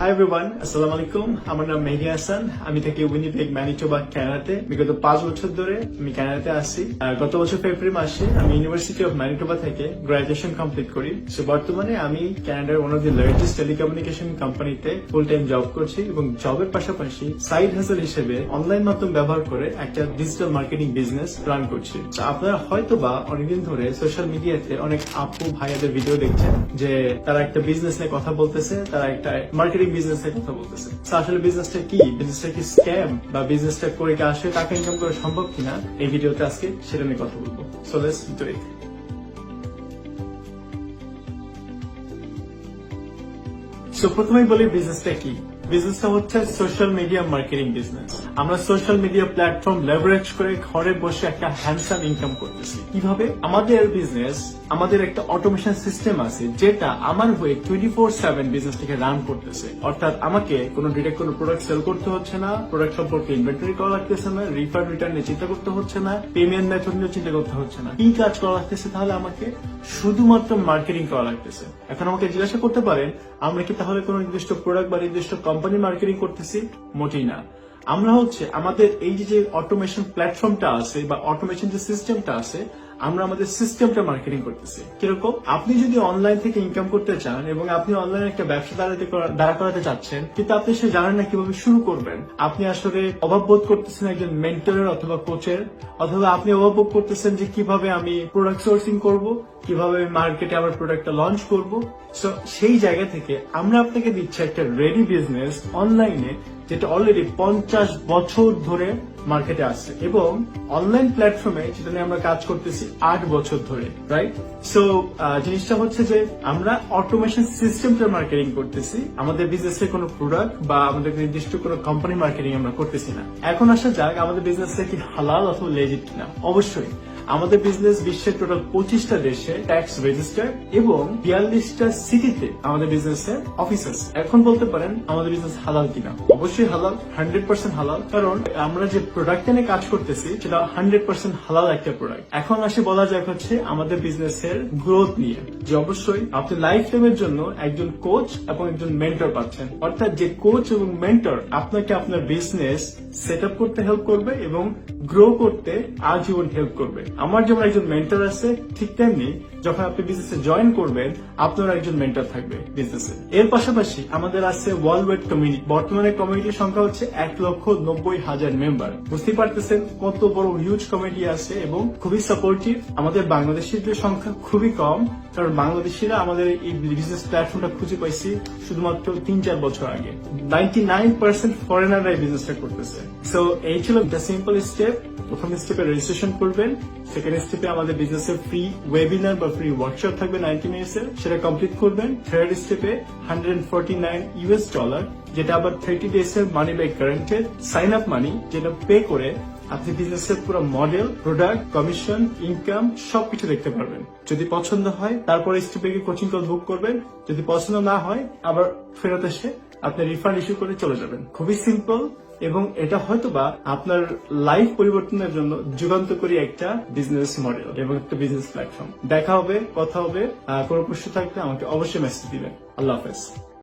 Hi everyone আসসালামু আলাইকুম আমার নাম মেহদি হাসান। আমি থাকি উইনিপেগ ম্যানিটোবা কানাডাতে বিগত পাঁচ বছর ধরে আমি কানাডাতে আসছি আর গত বছর ফেব্রুয়ারি মাসে আমি ইউনিভার্সিটি অফ ম্যানিটোবা থেকে গ্রাজুয়েশন কমপ্লিট করি। সো বর্তমানে আমি কানাডার one of the largest telecommunication কোম্পানিতে ফুল টাইম জব করছি এবং জবের পাশাপাশি সাইড হাসেল হিসেবে অনলাইন মাধ্যম ব্যবহার করে একটা ডিজিটাল মার্কেটিং বিজনেস রান করছি। আপনারা হয়তো বা অনেকদিন ধরে সোশ্যাল মিডিয়াতে অনেক আপু, ভাইয়াদের ভিডিও দেখছেন যে তারা একটা বিজনেস নিয়ে কথা বলতেছে, তারা একটা মার্কেটিং বিজনেস বিজনেসের কথা বলতেছে। আসলে বিজনেসটা কি? বিজনেসটা কি স্ক্যাম বা বিজনেসটা করে কি আসলে টাকা ইনকাম করা সম্ভব কিনা? এই ভিডিওতে আজকে সেটা নিয়ে কথা বলব। So let's do it so প্রথমেই বলি বিজনেসটা কি? বিজনেসটা হচ্ছে সোশ্যাল মিডিয়া মার্কেটিং বিজনেস আমরা সোশ্যাল মিডিয়া প্ল্যাটফর্ম লেভারেজ করে ঘরে বসে একটা হ্যান্ডসাম ইনকাম করতেছি। কীভাবে? আমাদের বিজনেস আমাদের একটা অটোমেশন সিস্টেম আছে যেটা আমার হয়ে টোয়েন্টি ফোর সেভেন বিজনেসটাকে রান করতেছে। অর্থাৎ আমাকে কোনো ডিরেক্ট কোনো প্রোডাক্ট সেল করতে হচ্ছে না প্রোডাক্ট সম্পর্কে ইনভেন্টরি করা লাগতেছে না রিফান্ড রিটার্ন নিয়ে চিন্তা করতে হচ্ছে না পেমেন্ট মেথড নিয়ে চিন্তা করতে হচ্ছে না। কি কাজ করা লাগতেছে তাহলে আমাকে? শুধুমাত্র মার্কেটিং করা লাগতেছে। এখন আমাকে জিজ্ঞাসা করতে পারেন, আমরা কি তাহলে কোনো নির্দিষ্ট প্রোডাক্ট বা নির্দিষ্ট কোম্পানি মার্কেটিং করতেছি, মোটেই না। আমরা হচ্ছে আমাদের এই যে অটোমেশন প্ল্যাটফর্মটা আছে বা অটোমেশন যে সিস্টেমটা আছে আমরা আমাদের সিস্টেমটা মার্কেটিং করতেছি। কীরকম? আপনি যদি অনলাইন থেকে ইনকাম করতে চান এবং আপনি অনলাইনে একটা ব্যবসা দাঁড়াতে দাঁড়া করাতে চাচ্ছেন, কিন্তু আপনি সে জানেন না কীভাবে শুরু করবেন, আপনি আসলে অভাব বোধ করতেছেন একজন মেন্টরের অথবা কোচের অথবা আপনি অভাব বোধ করতেছেন যে কীভাবে আমি প্রোডাক্ট সোর্সিং করব, কীভাবে মার্কেটে আমার প্রোডাক্টটা লঞ্চ করব। সেই জায়গা থেকে আমরা আপনাকে দিচ্ছি একটা রেডি বিজনেস অনলাইনে যেটা অলরেডি পঞ্চাশ বছর ধরে মার্কেটে আসছে। এবং অনলাইন প্ল্যাটফর্মে যেটা নিয়ে আমরা কাজ করতেছি আট বছর ধরে রাইট সো জিনিসটা হচ্ছে যে আমরা অটোমেশন সিস্টেমটা মার্কেটিং করতেছি। আমাদের বিজনেসের কোনো প্রোডাক্ট বা আমাদের নির্দিষ্ট কোনো কোম্পানি মার্কেটিং আমরা করতেছি না। এখন আসা যাক আমাদের বিজনেসটা কি হালাল অথবা লেজিট কিনা। অবশ্যই। আমাদের বিজনেস বিশ্বের টোটাল পঁচিশটা দেশে ট্যাক্স রেজিস্টার এবং বিয়াল্লিশটা সিটিতে আমাদের বিজনেসের অফিস আছে এখন বলতে পারেন, আমাদের বিজনেস হালাল কিনা? অবশ্যই হালাল হান্ড্রেড পার্সেন্ট হালাল। কারণ আমরা যে প্রোডাক্ট নিয়ে কাজ করতেছি, সেটা হান্ড্রেড পার্সেন্ট হালাল একটা প্রোডাক্ট এখন আসে বলা যাক হচ্ছে আমাদের বিজনেসের গ্রোথ নিয়ে। যে অবশ্যই আপনি লাইফ টাইমের জন্য একজন কোচ এবং একজন মেন্টর পাচ্ছেন। অর্থাৎ যে কোচ এবং মেন্টর আপনাকে আপনার বিজনেস সেট করতে হেল্প করবে এবং গ্রো করতে আজীবন হেল্প করবে। আমার যেমন একজন মেন্টর আছে, ঠিক তেমনি যখন আপনি বিজনেসে জয়েন করবেন আপনার একজন মেন্টর থাকবে বিজনেসে এর পাশাপাশি আমাদের আছে ওয়ার্ল্ড কমিউনিটি বর্তমানে কমিউনিটির সংখ্যা হচ্ছে এক লক্ষ নব্বই হাজার মেম্বার বুঝতেই পারতেছেন কত বড় হিউজ কমিউনিটি আছে এবং খুবই সাপোর্টিভ আমাদের বাংলাদেশিদের সংখ্যা খুবই কম কারণ বাংলাদেশিরা আমাদের এই বিজনেস প্ল্যাটফর্মটা খুঁজে পাইছি শুধুমাত্র তিন চার বছর আগে। নাইনটি নাইন পার্সেন্ট ফরেনাররা এই বিজনেসটা করতেছে। সো এই ছিল একটা সিম্পল স্টেপ প্রথম স্টেপে রেজিস্ট্রেশন করবেন। সেকেন্ড স্টেপে আমাদের বিজনেসের ফ্রি ওয়েবিনার বা ফ্রি ওয়ার্কশপ থাকবে নাইনটি মিনিটস এর। সেটা কমপ্লিট করবেন। থার্ড স্টেপে hundred forty nine US dollar যেটা আবার থার্টি ডেজ এর money back guaranteed sign up money যেটা পে করে আপনি বিজনেসের পুরো মডেল প্রোডাক্ট কমিশন ইনকাম সবকিছু দেখতে পারবেন। যদি পছন্দ হয়, তারপরে স্টেপে গিয়ে কোচিং কল বুক করবেন। যদি পছন্দ না হয়, আবার ফেরত এসে আপনি রিফান্ড ইস্যু করে চলে যাবেন। খুবই সিম্পল এবং এটা হয়তোবা আপনার লাইফ পরিবর্তনের জন্য যুগান্তকারী একটা বিজনেস মডেল এবং একটা বিজনেস প্ল্যাটফর্ম দেখা হবে, কথা হবে কোনো প্রশ্ন থাকলে আমাকে অবশ্যই মেসেজ দিবেন। আল্লাহ হাফেজ।